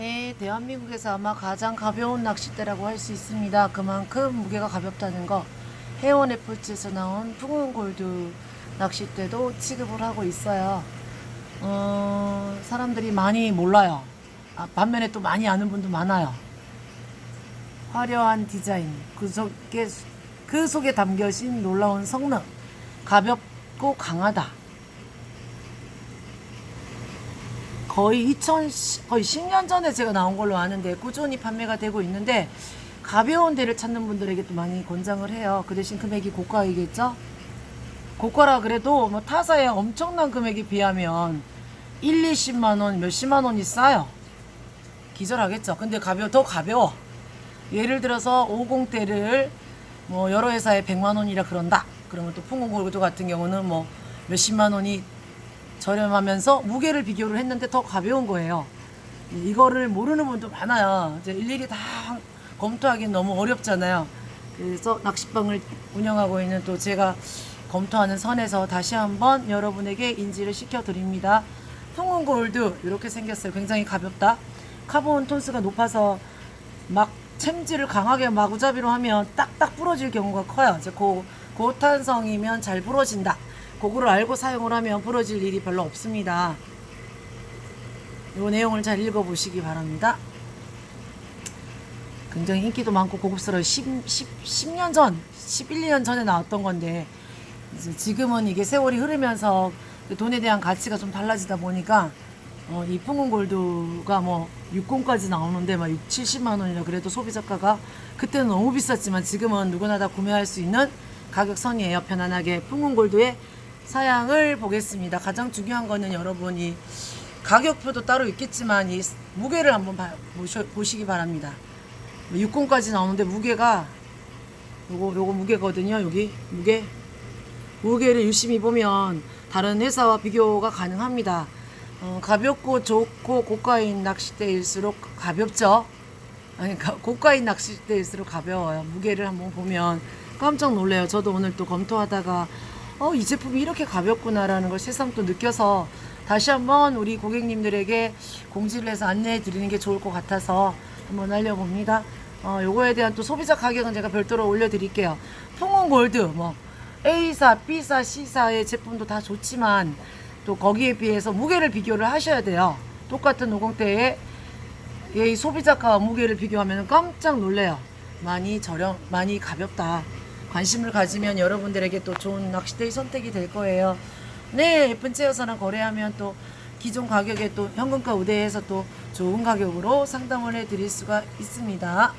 네, 대한민국에서 아마 가장 가벼운 낚싯대라고 할 수 있습니다. 그만큼 무게가 가볍다는 거. 해원 FH에서 나온 풍운 골드 낚싯대도 취급을 하고 있어요. 어, 사람들이 많이 몰라요. 아, 반면에 또 많이 아는 분도 많아요. 화려한 디자인, 그 속에, 그 속에 담겨진 놀라운 성능, 가볍고 강하다. 거의 2000 거의 10년 전에 제가 나온 걸로 아는데 꾸준히 판매가 되고 있는데 가벼운 데를 찾는 분들에게 또 많이 권장을 해요. 그 대신 금액이 고가이겠죠? 고가라 그래도 뭐 타사의 엄청난 금액에 비하면 1, 20만 원, 몇십만 원이 싸요. 기절하겠죠. 근데 가벼워 더 가벼워. 예를 들어서 50대를 뭐 여러 회사에 100만 원이라 그런다. 그러면 또 풍공골드 같은 경우는 뭐 몇십만 원이 저렴하면서 무게를 비교를 했는데 더 가벼운 거예요. 이거를 모르는 분도 많아요. 이제 일일이 다 검토하기는 너무 어렵잖아요. 그래서 낚시방을 운영하고 있는 또 제가 검토하는 선에서 다시 한번 여러분에게 인지를 시켜드립니다. 풍운 골드 이렇게 생겼어요. 굉장히 가볍다. 카본 톤수가 높아서 막 챔질을 강하게 마구잡이로 하면 딱딱 부러질 경우가 커요. 이제 고, 고탄성이면 잘 부러진다. 그거를 알고 사용을 하면 부러질 일이 별로 없습니다. 이 내용을 잘 읽어보시기 바랍니다. 굉장히 인기도 많고 고급스러워 10, 10, 10 년 전, 11, 2년 전에 나왔던 건데 이제 지금은 이게 세월이 흐르면서 그 돈에 대한 가치가 좀 달라지다 보니까 어, 이 풍운골드가 뭐 60까지 나오는데 막 6, 70만 원이라 그래도 소비자가가 그때는 너무 비쌌지만 지금은 누구나 다 구매할 수 있는 가격선이에요. 편안하게 풍운골드의 사양을 보겠습니다. 가장 중요한 거는 여러분이 가격표도 따로 있겠지만 이 무게를 한번 봐, 보셔, 보시기 바랍니다. 60까지 나오는데 무게가 요거 요거 무게거든요. 여기 무게 무게를 유심히 보면 다른 회사와 비교가 가능합니다. 어, 가볍고 좋고 고가인 낚싯대일수록 가볍죠. 아니 가- 고가인 낚싯대일수록 가벼워요. 무게를 한번 보면 깜짝 놀래요. 저도 오늘 또 검토하다가 어, 이 제품이 이렇게 가볍구나라는 걸 새삼 또 느껴서 다시 한번 우리 고객님들에게 공지를 해서 안내해 드리는 게 좋을 것 같아서 한번 알려봅니다. 어, 요거에 대한 또 소비자 가격은 제가 별도로 올려드릴게요. 통원 골드, 뭐, A사, B사, C사의 제품도 다 좋지만 또 거기에 비해서 무게를 비교를 하셔야 돼요. 똑같은 50대에 이 소비자가 무게를 비교하면 깜짝 놀래요. 많이 저렴, 많이 가볍다. 관심을 가지면 여러분들에게 또 좋은 낚싯대의 선택이 될 거예요. 네, 예쁜 체어사랑 거래하면 또 기존 가격에 또 현금가 우대해서 또 좋은 가격으로 상담을 해 드릴 수가 있습니다.